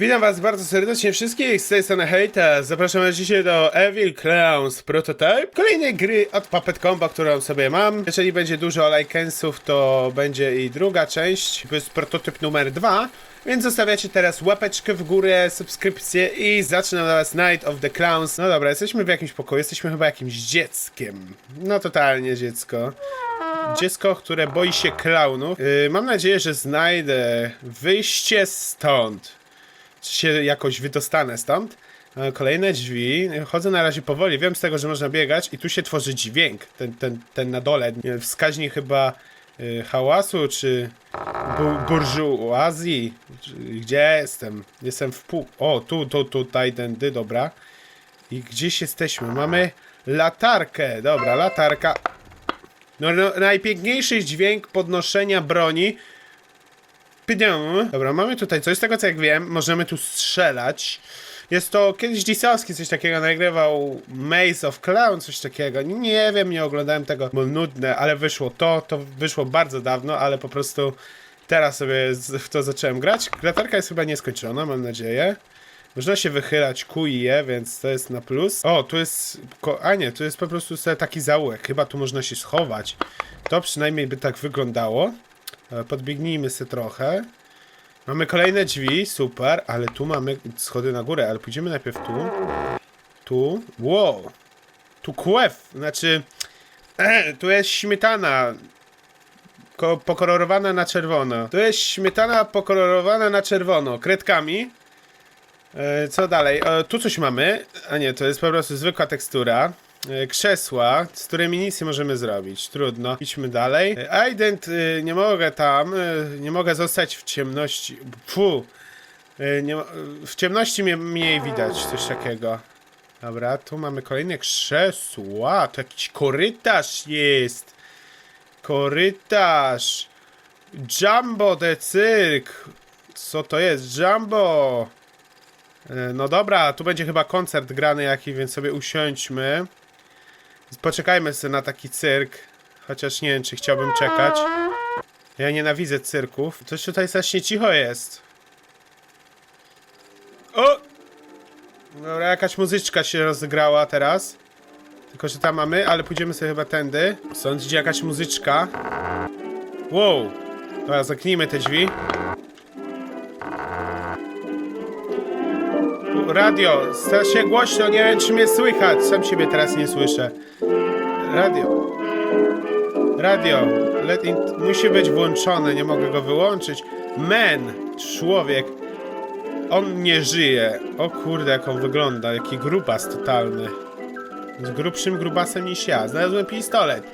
Witam was bardzo serdecznie wszystkich, z tej strony Hejta. Zapraszam was dzisiaj do Evil Clowns Prototype. Kolejnej gry od Puppet Combo, którą sobie mam. Jeżeli będzie dużo lajkensów, to będzie i druga część. To jest prototyp numer dwa. Więc zostawiacie teraz łapeczkę w górę, subskrypcję i zaczynam was Night of the Clowns. No dobra, jesteśmy w jakimś pokoju, jesteśmy chyba jakimś dzieckiem. No totalnie dziecko. Dziecko, które boi się klaunów. Yy, mam nadzieję, że znajdę wyjście stąd się jakoś wydostanę stąd. E, Kolejne drzwi. Chodzę na razie powoli. Wiem z tego, że można biegać i tu się tworzy dźwięk. Ten, ten, ten na dole. Wskaźnik chyba y, hałasu, czy bu, burżuazji. Gdzie jestem? Jestem w pół. O, tu, tu, tutaj, tędy, dobra. I gdzieś jesteśmy. Mamy latarkę. Dobra, latarka. No, no najpiękniejszy dźwięk podnoszenia broni Pieniądze. Dobra, mamy tutaj coś, z tego co jak wiem, możemy tu strzelać. Jest to kiedyś Disowski coś takiego nagrywał Maze of Clown, coś takiego. Nie wiem, nie oglądałem tego, bo nudne, ale wyszło to, to wyszło bardzo dawno, ale po prostu teraz sobie w to zacząłem grać. Latarka jest chyba nieskończona, mam nadzieję. Można się wychylać ku i więc to jest na plus. O, tu jest. A nie, tu jest po prostu taki zaułek. Chyba tu można się schować. To przynajmniej by tak wyglądało. E, Podbiegnijmy sobie trochę. Mamy kolejne drzwi, super, ale tu mamy schody na górę, ale pójdziemy najpierw tu. Tu. Wow. Tu kłew, znaczy. tu jest śmietana. Ko pokolorowana na czerwono. Tu jest śmietana pokolorowana na czerwono. Kredkami. E, Co dalej? E, tu coś mamy. A nie, to jest po prostu zwykła tekstura. E, Krzesła, z którymi nic nie możemy zrobić. Trudno. Idźmy dalej. E, Ident, e, nie mogę tam. Nie mogę zostać w ciemności. Fu. Nie, w ciemności mnie mniej widać, coś takiego. Dobra, tu mamy kolejne krzesła. To jakiś korytarz jest. Korytarz. Jumbo the cyrk. Co to jest? Jumbo. No dobra, tu będzie chyba koncert grany jakiś, więc sobie usiądźmy. Poczekajmy sobie na taki cyrk. Chociaż nie wiem, czy chciałbym czekać. Ja nienawidzę cyrków. Coś tutaj strasznie cicho jest. O! Dobra, jakaś muzyczka się rozgrała teraz. Tylko, że tam mamy, ale pójdziemy sobie chyba tędy. Stąd jakaś muzyczka. Wow! Dobra, zamknijmy te drzwi. Radio, strasznie głośno, nie wiem czy mnie słychać. Sam siebie teraz nie słyszę. Radio. Radio. Let in... Musi być włączone, nie mogę go wyłączyć. Man, człowiek. On nie żyje. O kurde, jak on wygląda. Jaki grubas totalny. Z grubszym grubasem niż ja. Znalazłem pistolet.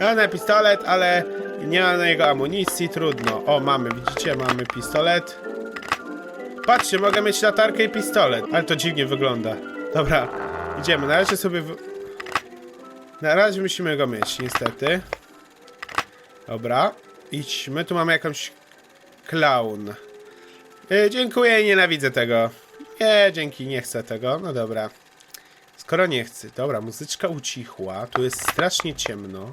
Ja na pistolet, ale nie ma na niego amunicji, trudno. O, mamy, widzicie, mamy pistolet. Patrzcie, mogę mieć latarkę i pistolet. Ale to dziwnie wygląda. Dobra, idziemy. Na razie sobie... W... Na razie musimy go mieć, niestety. Dobra, idźmy. Tu mamy jakąś... Clown. Yy, dziękuję, nienawidzę tego. Nie, dzięki, nie chcę tego. No dobra. Skoro nie chcę. Dobra, muzyczka ucichła. Tu jest strasznie ciemno.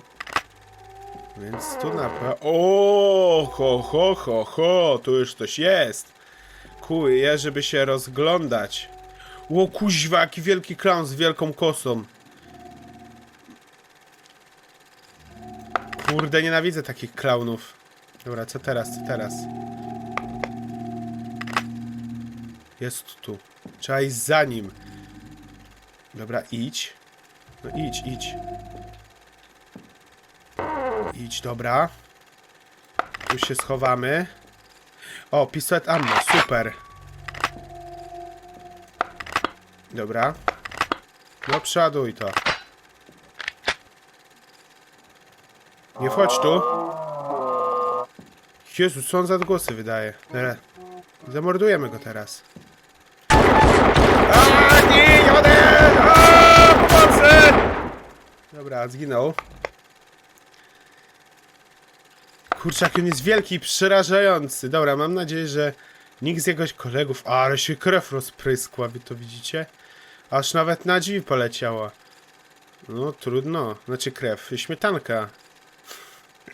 Więc tu na... O, ho, ho, ho, ho. Tu już coś jest. Kuje, żeby się rozglądać. Ło kuźwa, jaki wielki klaun z wielką kosą. Kurde, nienawidzę takich klaunów. Dobra, co teraz, co teraz? Jest tu. Trzeba iść za nim. Dobra, idź. No idź, idź. Idź, dobra. Tu się schowamy. O, pistolet ammo, super. Dobra. No przeładuj to. Nie wchodź tu. Jezu, co on za odgłosy wydaje? Dobra. Zamordujemy go teraz. A, nie! A, pomocy! Dobra, zginął. Kurczak, on jest wielki i przerażający. Dobra, mam nadzieję, że nikt z jego kolegów... A, ale się krew rozpryskła, wy to widzicie? Aż nawet na drzwi poleciała. No, trudno. Znaczy krew, śmietanka.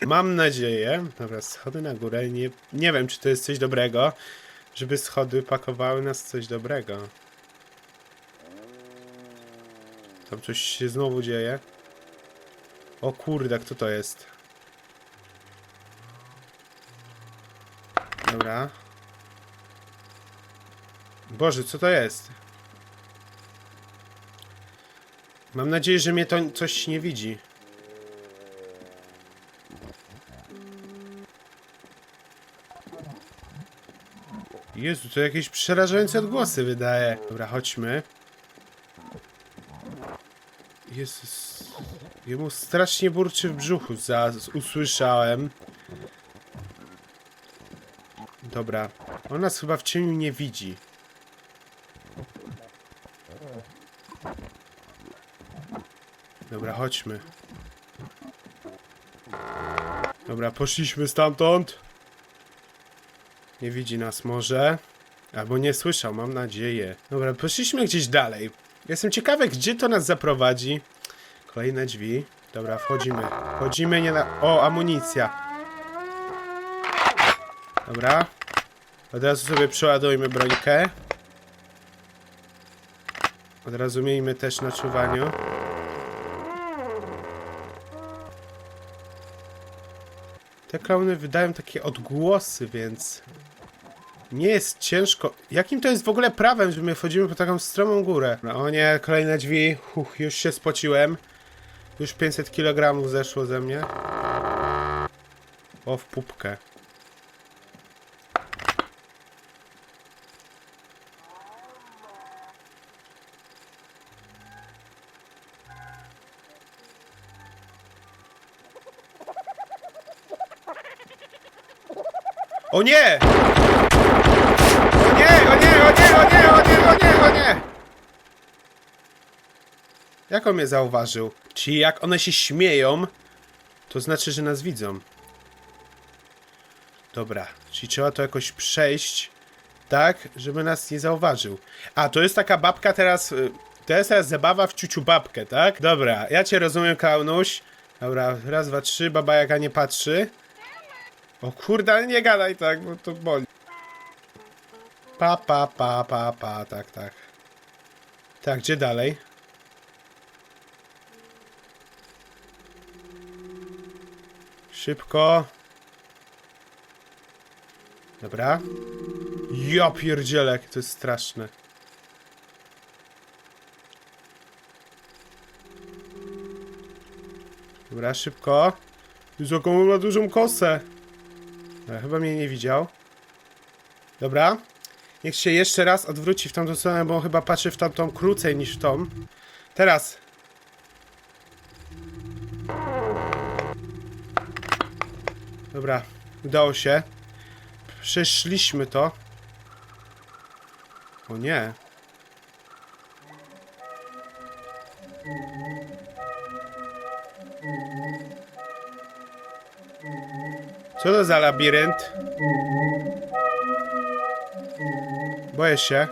Mam nadzieję... Dobra, schody na górę. Nie, nie wiem, czy to jest coś dobrego. Żeby schody pakowały nas coś dobrego. Tam coś się znowu dzieje. O kurde, kto to jest? Dobra. Boże, co to jest? Mam nadzieję, że mnie to coś nie widzi. Jezu, to jakieś przerażające odgłosy wydaje. Dobra, chodźmy. Jezus. Jemu strasznie burczy w brzuchu, za, usłyszałem. Dobra. On nas chyba w cieniu nie widzi. Dobra, chodźmy. Dobra, poszliśmy stamtąd. Nie widzi nas może. Albo nie słyszał, mam nadzieję. Dobra, poszliśmy gdzieś dalej. Jestem ciekawy, gdzie to nas zaprowadzi. Kolejne drzwi. Dobra, wchodzimy. Wchodzimy nie na... O, amunicja. Dobra. Od razu sobie przeładujmy brońkę. Od razu miejmy też na czuwaniu. Te klauny wydają takie odgłosy, więc nie jest ciężko. Jakim to jest w ogóle prawem, że my wchodzimy po taką stromą górę? No, o nie, kolejne drzwi. Huch, już się spociłem. Już 500 kg zeszło ze mnie. O, w pupkę. O nie! O nie, o nie, o nie, o nie, o nie, o nie, o nie! Jak on mnie zauważył? Czyli jak one się śmieją, to znaczy, że nas widzą. Dobra, czyli trzeba to jakoś przejść tak, żeby nas nie zauważył. A, to jest taka babka teraz... y, To jest teraz zabawa w ciuciu babkę, tak? Dobra, ja cię rozumiem, klaunuś. Dobra, raz, dwa, trzy, baba jaka nie patrzy. O kurde, ale nie gadaj tak, bo to boli. Pa, pa, pa, pa, pa, tak, tak. Tak, gdzie dalej? Szybko. Dobra. Ja pierdzielę, jakie to jest straszne. Dobra, szybko. Jezu, jaką ma dużą kosę. Ale chyba mnie nie widział. Dobra. Niech się jeszcze raz odwróci w tamtą stronę, bo chyba patrzy w tamtą krócej niż w tą. Teraz. Dobra, udało się. Przeszliśmy to. O nie. Co to za labirynt? Boję się.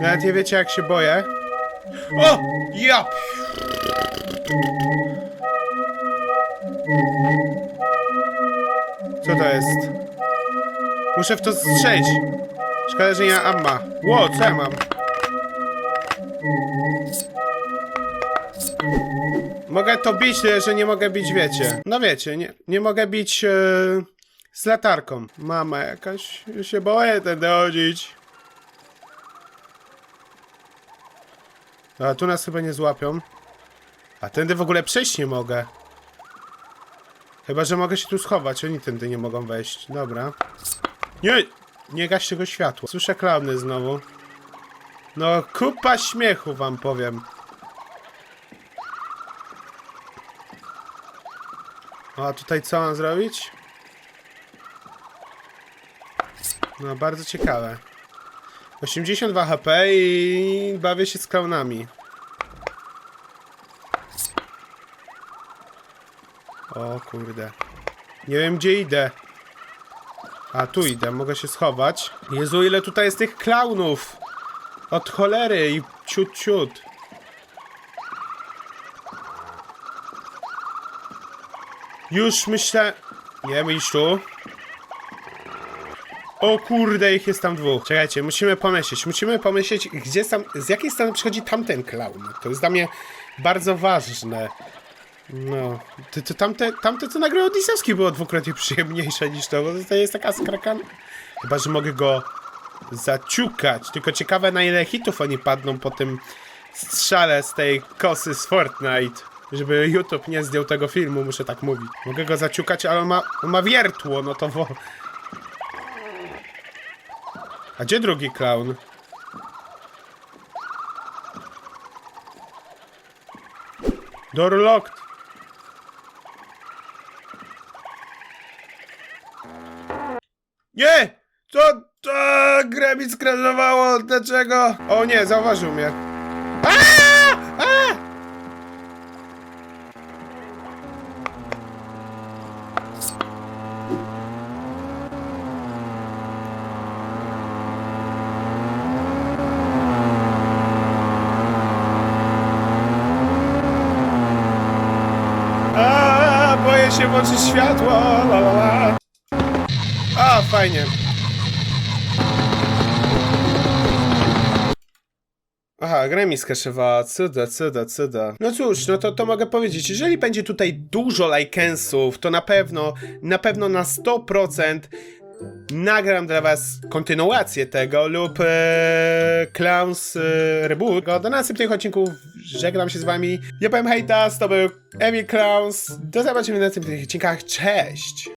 Nawet nie wiecie jak się boję. O! Ja! Co to jest? Muszę w to strzelić. Szkoda, że nie ma amma. Ło, co ja mam? Mogę to bić, że nie mogę bić, wiecie. No wiecie, nie, nie mogę bić e, z latarką. Mama jakaś, się boję tędy chodzić. A tu nas chyba nie złapią. A tędy w ogóle przejść nie mogę. Chyba, że mogę się tu schować. Oni tędy nie mogą wejść. Dobra. Nie! Nie gaś tego światła. Słyszę klauny znowu. No, kupa śmiechu wam powiem. A tutaj co mam zrobić? No, bardzo ciekawe. 82 HP i bawię się z klaunami. O kurde. Nie wiem gdzie idę. A tu idę, mogę się schować. Jezu, ile tutaj jest tych klaunów! Od cholery i ciut ciut. Już myślę... Nie myśl tu. O kurde, ich jest tam dwóch. Czekajcie, musimy pomyśleć, musimy pomyśleć, gdzie tam, z jakiej strony przychodzi tamten clown. To jest dla mnie bardzo ważne. No, to, to tamte, tamte co nagrał Odisewski było dwukrotnie przyjemniejsze niż to, bo to jest taka skrakan. Chyba, że mogę go zaciukać. Tylko ciekawe na ile hitów oni padną po tym strzale z tej kosy z Fortnite. Żeby YouTube nie zdjął tego filmu, muszę tak mówić. Mogę go zaciukać, ale on ma, on ma wiertło, no to wo... A gdzie drugi clown? Door locked. Nie! Co? To grę mi dlaczego? O nie, zauważył mnie. Aaaa! Się włączyć światło. La, la, la. A, fajnie. Aha, gra mi skaszowała, cuda, cuda, cuda. No cóż, no to, to mogę powiedzieć, jeżeli będzie tutaj dużo lajkensów, to na pewno, na pewno na 100% nagram dla was kontynuację tego lub e, Clowns e, Reboot. Do następnych odcinków żegnam się z wami. Ja powiem hejtas, to był Emil Clowns. Do zobaczenia w następnych odcinkach, cześć!